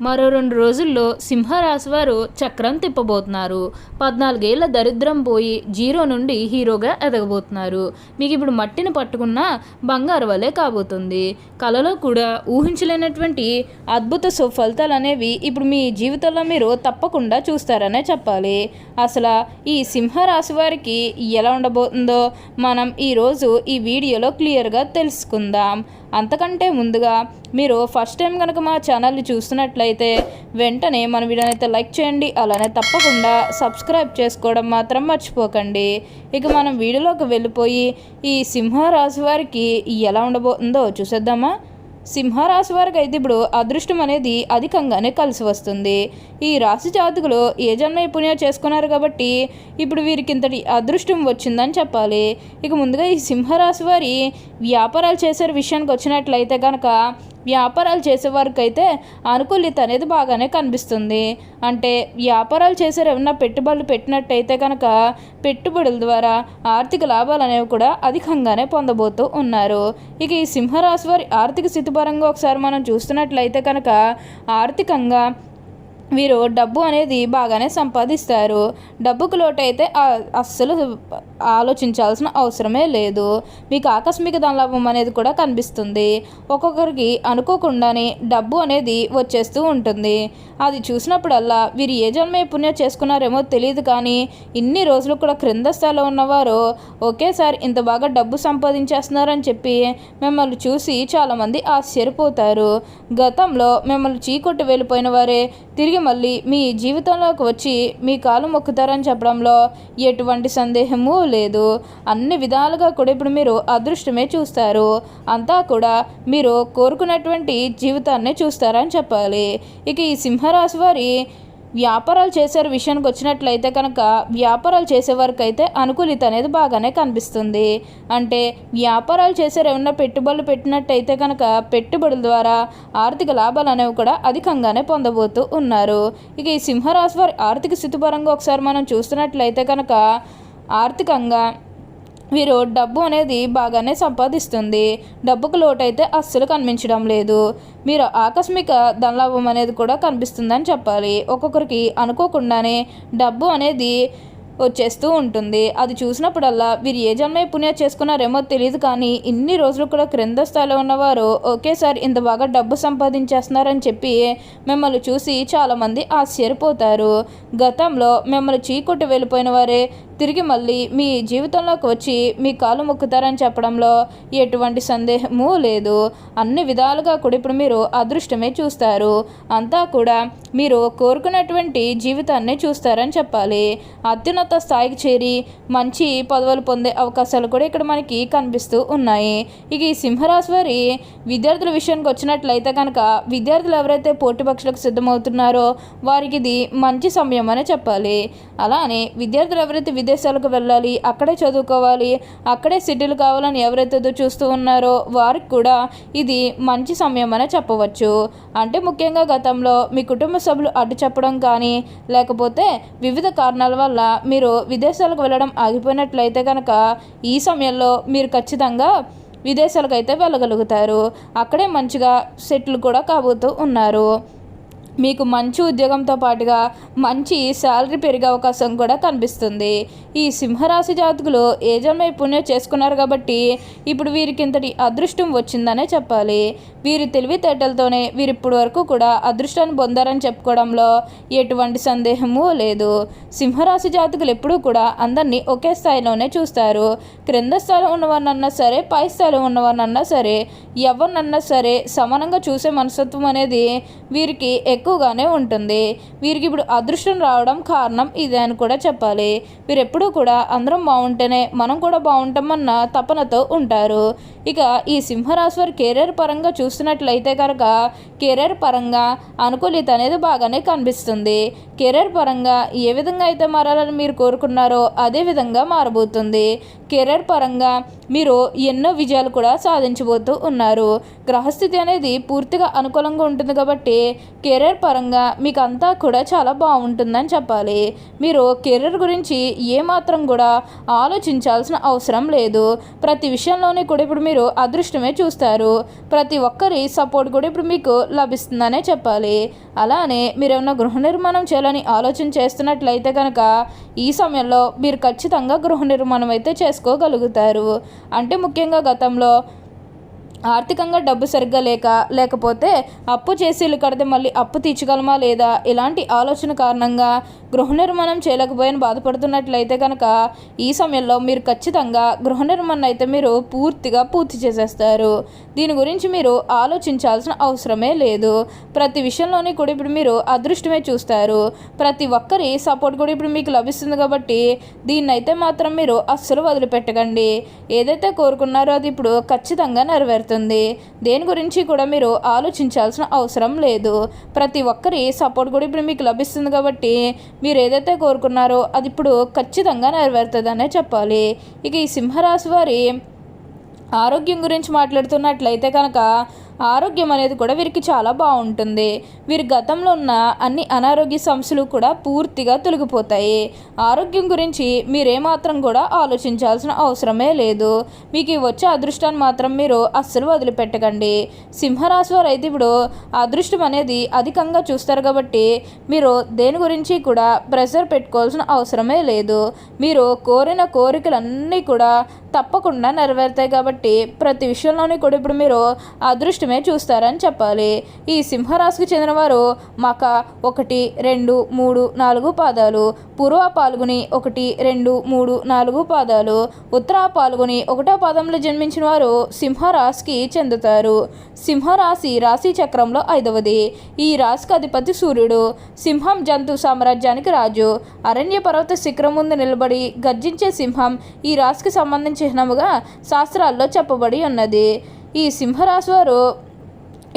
మరో రెండు రోజుల్లో సింహరాశి వారు చక్రం తిప్పబోతున్నారు. పద్నాలుగేళ్ళ దరిద్రం పోయి జీరో నుండి హీరోగా ఎదగబోతున్నారు. మీకు ఇప్పుడు మట్టిని పట్టుకున్న బంగారు వలె కాబోతుంది. కళలో కూడా ఊహించలేనటువంటి అద్భుత సుఫలితాలు అనేవి ఇప్పుడు మీ జీవితంలో మీరు తప్పకుండా చూస్తారనే చెప్పాలి. అసలు ఈ సింహరాశి వారికి ఎలా ఉండబోతుందో మనం ఈరోజు ఈ వీడియోలో క్లియర్గా తెలుసుకుందాం. అంతకంటే ముందుగా మీరు ఫస్ట్ టైం కనుక మా ఛానల్ని చూస్తున్నట్లయితే వెంటనే మన వీడియోనైతే లైక్ చేయండి అలానే తప్పకుండా సబ్స్క్రైబ్ చేసుకోవడం మాత్రం మర్చిపోకండి. ఇక మనం వీడియోలోకి వెళ్ళిపోయి ఈ సింహరాశి వారికి ఎలా ఉండబోతుందో చూసేద్దామా? సింహరాశి వారికి అయితే ఇప్పుడు అదృష్టం అనేది అధికంగానే కలిసి వస్తుంది. ఈ రాశి జాతకులు ఏ జన్మ పుణ్యం చేసుకున్నారు కాబట్టి ఇప్పుడు వీరికి ఇంతటి అదృష్టం వచ్చిందని చెప్పాలి. ఇక ముందుగా ఈ సింహరాశి వారి వ్యాపారాలు చేసే విషయానికి వచ్చినట్లయితే కనుక వ్యాపారాలు చేసేవారికి అయితే అనుకూలిత అనేది బాగానే కనిపిస్తుంది. అంటే వ్యాపారాలు చేసే ఏమన్నా పెట్టుబడులు పెట్టినట్టయితే కనుక పెట్టుబడుల ద్వారా ఆర్థిక లాభాలు అనేవి కూడా అధికంగానే పొందబోతూ ఉన్నారు. ఇక ఈ సింహరాశి వారి ఆర్థిక స్థితి పరంగా ఒకసారి మనం చూస్తున్నట్లయితే కనుక ఆర్థికంగా వీరు డబ్బు అనేది బాగానే సంపాదిస్తారు. డబ్బుకు లోటైతే అస్సలు ఆలోచించాల్సిన అవసరమే లేదు. మీకు ఆకస్మిక ధనలాభం అనేది కూడా కనిపిస్తుంది. ఒక్కొక్కరికి అనుకోకుండానే డబ్బు అనేది వచ్చేస్తూ ఉంటుంది. అది చూసినప్పుడల్లా వీరు ఏ జన్మ పుణ్యం చేసుకున్నారేమో తెలియదు కానీ ఇన్ని రోజులు కూడా క్రింద స్థాయిలో ఉన్నవారు ఒకేసారి ఇంత బాగా డబ్బు సంపాదించేస్తున్నారని చెప్పి మిమ్మల్ని చూసి చాలామంది ఆశ్చర్యపోతారు. గతంలో మిమ్మల్ని చీకొట్టి వెళ్ళిపోయిన వారే తిరిగి మళ్ళీ మీ జీవితంలోకి వచ్చి మీ కాలు మొక్కుతారని చెప్పడంలో ఎటువంటి సందేహము లేదు. అన్ని విధాలుగా కూడా ఇప్పుడు మీరు అదృష్టమే చూస్తారు. అంతా కూడా మీరు కోరుకున్నటువంటి జీవితాన్ని చూస్తారని చెప్పాలి. ఇక ఈ సింహరాశి వారి వ్యాపారాలు చేసే విషయానికి వచ్చినట్లయితే కనుక వ్యాపారాలు చేసేవారికి అయితే అనుకూలిత అనేది బాగానే కనిపిస్తుంది. అంటే వ్యాపారాలు చేసే ఏమన్నా పెట్టుబడులు పెట్టినట్టయితే కనుక పెట్టుబడుల ద్వారా ఆర్థిక లాభాలు అనేవి కూడా అధికంగానే పొందబోతూ ఉన్నారు. ఇక ఈ సింహరాశి వారి ఆర్థిక స్థితిపరంగా ఒకసారి మనం చూస్తున్నట్లయితే కనుక ఆర్థికంగా వీరు డబ్బు అనేది బాగానే సంపాదిస్తుంది. డబ్బుకు లోటైతే అస్సలు కనిపించడం లేదు. మీరు ఆకస్మిక ధనలాభం అనేది కూడా కనిపిస్తుందని చెప్పాలి. ఒక్కొక్కరికి అనుకోకుండానే డబ్బు అనేది వచ్చేస్తూ ఉంటుంది. అది చూసినప్పుడల్లా వీరు ఏ జన్మ పుణ్యం చేసుకున్నారేమో తెలియదు కానీ ఇన్ని రోజులు కూడా క్రింద స్థాయిలో ఉన్నవారు ఒకేసారి ఇంత బాగా డబ్బు సంపాదించేస్తున్నారని చెప్పి మిమ్మల్ని చూసి చాలామంది ఆశ్చర్యపోతారు. గతంలో మిమ్మల్ని చీకొట్టి వెళ్ళిపోయిన వారే తిరిగి మళ్ళీ మీ జీవితంలోకి వచ్చి మీ కాలు మొక్కుతారని చెప్పడంలో ఎటువంటి సందేహము లేదు. అన్ని విధాలుగా కూడా ఇప్పుడు మీరు అదృష్టమే చూస్తారు. అంతా కూడా మీరు కోరుకున్నటువంటి జీవితాన్ని చూస్తారని చెప్పాలి. అత్యున్నత స్థాయికి చేరి మంచి పదవులు పొందే అవకాశాలు కూడా ఇక్కడ మనకి కనిపిస్తూ ఉన్నాయి. ఇక ఈ సింహరాశి వారి విద్యార్థుల విషయానికి వచ్చినట్లయితే కనుక విద్యార్థులు ఎవరైతే పోటీ పక్షులకు సిద్ధమవుతున్నారో వారికి ఇది మంచి సమయం అని చెప్పాలి. అలానే విద్యార్థులు ఎవరైతే విదేశాలకు వెళ్ళాలి అక్కడే చదువుకోవాలి అక్కడే సిటీలు కావాలని ఎవరైతే చూస్తూ ఉన్నారో వారికి కూడా ఇది మంచి సమయం అనే చెప్పవచ్చు. అంటే ముఖ్యంగా గతంలో మీ కుటుంబ సభ్యులు అడ్డు చెప్పడం కానీ లేకపోతే వివిధ కారణాల వల్ల మీరు విదేశాలకు వెళ్ళడం ఆగిపోయినట్లయితే కనుక ఈ సమయంలో మీరు ఖచ్చితంగా విదేశాలకు అయితే వెళ్ళగలుగుతారు. అక్కడే మంచిగా సెటిల్ కూడా కాబోతూ ఉన్నారు. మీకు మంచి ఉద్యోగంతో పాటుగా మంచి శాలరీ పెరిగే అవకాశం కూడా కనిపిస్తుంది. ఈ సింహరాశి జాతకులు ఏ జన్మ పుణ్యం చేసుకున్నారు కాబట్టి ఇప్పుడు వీరికి ఇంతటి అదృష్టం వచ్చిందనే చెప్పాలి. వీరి తెలివితేటలతోనే వీరు ఇప్పటి వరకు కూడా అదృష్టాన్ని పొందారని చెప్పుకోవడంలో ఎటువంటి సందేహము లేదు. సింహరాశి జాతకులు ఎప్పుడూ కూడా అందరినీ ఒకే స్థాయిలోనే చూస్తారు. క్రింద స్థాయిలో ఉన్నవారినన్నా సరే పై స్థాయిలో ఉన్నవారినన్నా సరే ఎవరినన్నా సరే సమానంగా చూసే మనస్తత్వం అనేది వీరికి ఎక్కువగానే ఉంటుంది. వీరికి ఇప్పుడు అదృష్టం రావడం కారణం ఇదే అని కూడా చెప్పాలి. వీరు ఎప్పుడూ కూడా అందరం బాగుంటేనే మనం కూడా బాగుంటామన్న తపనతో ఉంటారు. ఇక ఈ సింహరాశి వారి కెరీర్ పరంగా చూస్తున్నట్లయితే కనుక కెరీర్ పరంగా అనుకూలిత అనేది బాగానే కనిపిస్తుంది. కెరీర్ పరంగా ఏ విధంగా అయితే మారాలని మీరు కోరుకున్నారో అదే విధంగా మారబోతుంది. కెరీర్ పరంగా మీరు ఎన్నో విజయాలు కూడా సాధించబోతూ ఉన్నారు. గ్రహస్థితి అనేది పూర్తిగా అనుకూలంగా ఉంటుంది కాబట్టి కెరీర్ కెరీర్ పరంగా మీకు అంతా కూడా చాలా బాగుంటుందని చెప్పాలి. మీరు కెరీర్ గురించి ఏమాత్రం కూడా ఆలోచించాల్సిన అవసరం లేదు. ప్రతి విషయంలోనే కూడా ఇప్పుడు మీరు అదృష్టమే చూస్తారు. ప్రతి ఒక్కరి సపోర్ట్ కూడా ఇప్పుడు మీకు లభిస్తుందనే చెప్పాలి. అలానే మీరు ఏమైనా గృహ నిర్మాణం చేయాలని ఆలోచన చేస్తున్నట్లయితే కనుక ఈ సమయంలో మీరు ఖచ్చితంగా గృహ నిర్మాణం అయితే చేసుకోగలుగుతారు. అంటే ముఖ్యంగా గతంలో ఆర్థికంగా డబ్బు సరిగ్గా లేక లేకపోతే అప్పు చేసి ఇల్లు కడితే మళ్ళీ అప్పు తీర్చగలమా లేదా? ఇలాంటి ఆలోచన కారణంగా గృహ నిర్మాణం చేయలేకపోయిన బాధపడుతున్నట్లయితే కనుక ఈ సమయంలో మీరు ఖచ్చితంగా గృహ నిర్మాణం అయితే మీరు పూర్తిగా పూర్తి చేసేస్తారు. దీని గురించి మీరు ఆలోచించాల్సిన అవసరమే లేదు. ప్రతి విషయంలోని కూడా ఇప్పుడు మీరు అదృష్టమే చూస్తారు. ప్రతి ఒక్కరి సపోర్ట్ కూడా ఇప్పుడు మీకు లభిస్తుంది కాబట్టి దీన్ని అయితే మాత్రం మీరు అస్సలు వదిలిపెట్టకండి. ఏదైతే కోరుకున్నారో అది ఇప్పుడు ఖచ్చితంగా నెరవేరుతుంది. దేని గురించి కూడా మీరు ఆలోచించాల్సిన అవసరం లేదు. ప్రతి ఒక్కరి సపోర్ట్ కూడా ఇప్పుడు మీకు లభిస్తుంది కాబట్టి మీరు ఏదైతే కోరుకున్నారో అది ఇప్పుడు ఖచ్చితంగా నెరవేరుతుందనే చెప్పాలి. ఇక ఈ సింహరాశి వారి ఆరోగ్యం గురించి మాట్లాడుతున్నట్లయితే కనుక ఆరోగ్యం అనేది కూడా వీరికి చాలా బాగుంటుంది. వీరి గతంలో ఉన్న అన్ని అనారోగ్య సమస్యలు కూడా పూర్తిగా తొలగిపోతాయి. ఆరోగ్యం గురించి మీరేమాత్రం కూడా ఆలోచించాల్సిన అవసరమే లేదు. మీకు వచ్చే అదృష్టాన్ని మాత్రం మీరు అస్సలు వదిలిపెట్టకండి. సింహరాశి వారు అయితే ఇప్పుడు అదృష్టం అనేది అధికంగా చూస్తారు కాబట్టి మీరు దేని గురించి కూడా ప్రెషర్ పెట్టుకోవాల్సిన అవసరమే లేదు. మీరు కోరిన కోరికలన్నీ కూడా తప్పకుండా నెరవేరుతాయి కాబట్టి ప్రతి విషయంలోని కూడా ఇప్పుడు మీరు అదృష్టమే చూస్తారని చెప్పాలి. ఈ సింహరాశికి చెందినవారు మక ఒకటి రెండు మూడు నాలుగు పాదాలు పూర్వ పాల్గొని ఒకటి రెండు మూడు నాలుగు పాదాలు ఉత్తర పాల్గొని ఒకటో పాదంలో జన్మించిన వారు సింహరాశికి చెందుతారు. సింహరాశి రాశి చక్రంలో ఐదవది. ఈ రాశికి అధిపతి సూర్యుడు. సింహం జంతు సామ్రాజ్యానికి రాజు. అరణ్య పర్వత శిఖరం ముందు నిలబడి గర్జించే సింహం ఈ రాశికి సంబంధించి చిహ్నముగా శాస్త్రాల్లో చెప్పబడి ఉన్నది. ఈ సింహరాశి వారు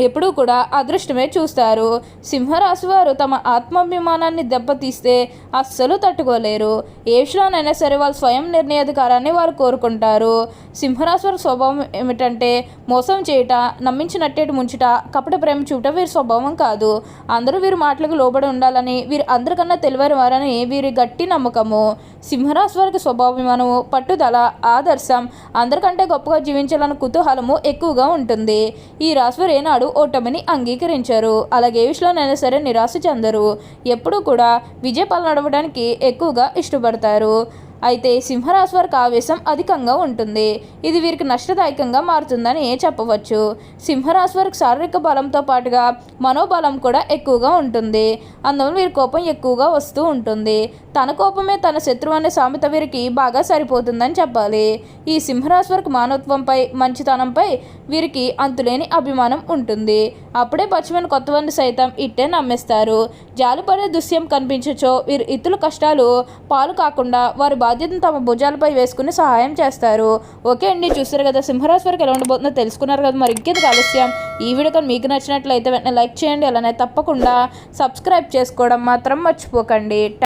ఎప్పుడూ కూడా అదృష్టమే చూస్తారు. సింహరాశి వారు తమ ఆత్మాభిమానాన్ని దెబ్బతీస్తే అస్సలు తట్టుకోలేరు. ఏ విషయంలోనైనా సరే వాళ్ళు స్వయం నిర్ణయాధికారాన్ని వారు కోరుకుంటారు. సింహరాశి వారి స్వభావం ఏమిటంటే మోసం చేయట నమ్మించినట్టేటి ముంచుట కపట ప్రేమ చూట వీరి స్వభావం కాదు. అందరూ వీరి మాటలకు లోబడి ఉండాలని వీరు అందరికన్నా తెలివైన వారని వీరి గట్టి నమ్మకము. సింహరాశి వారికి స్వభాభిమానము పట్టుదల ఆదర్శం అందరికంటే గొప్పగా జీవించాలన్న కుతూహలము ఎక్కువగా ఉంటుంది. ఈ రాశి వారు ఏనాడు ఓటమిని అంగీకరించారు. అలాగే విషయంలోనైనా సరే నిరాశ చెందరు. ఎప్పుడూ కూడా విజయపాలన నడవడానికి ఎక్కువగా ఇష్టపడతారు. అయితే సింహరాశి వారికి ఆవేశం అధికంగా ఉంటుంది. ఇది వీరికి నష్టదాయకంగా మారుతుందని చెప్పవచ్చు. సింహరాశి వారికి శారీరక బలంతో పాటుగా మనోబలం కూడా ఎక్కువగా ఉంటుంది. అందువల్ల వీరి కోపం ఎక్కువగా వస్తూ ఉంటుంది. తన కోపమే తన శత్రువు అనే సామెత వీరికి బాగా సరిపోతుందని చెప్పాలి. ఈ సింహరాశి వారికి మానవత్వంపై మంచితనంపై వీరికి అంతులేని అభిమానం ఉంటుంది. అప్పుడే పచ్చిమైన కొత్తవారిని సైతం ఇట్టే నమ్మేస్తారు. జాలిపడే దృశ్యం కనిపించచో వీరు ఇతరుల కష్టాలు పాలు కాకుండా వారి బాధ్యతను తమ భుజాలపై వేసుకుని సహాయం చేస్తారు. ఓకే అండి చూస్తారు కదా సింహరాశి వరకు ఎలా ఉండబోతుందో తెలుసుకున్నారు కదా మరి ఇంకేది ఆలస్యం? ఈ వీడియో కానీ మీకు నచ్చినట్లయితే వెంటనే లైక్ చేయండి అలానే తప్పకుండా సబ్స్క్రైబ్ చేసుకోవడం మాత్రం మర్చిపోకండి.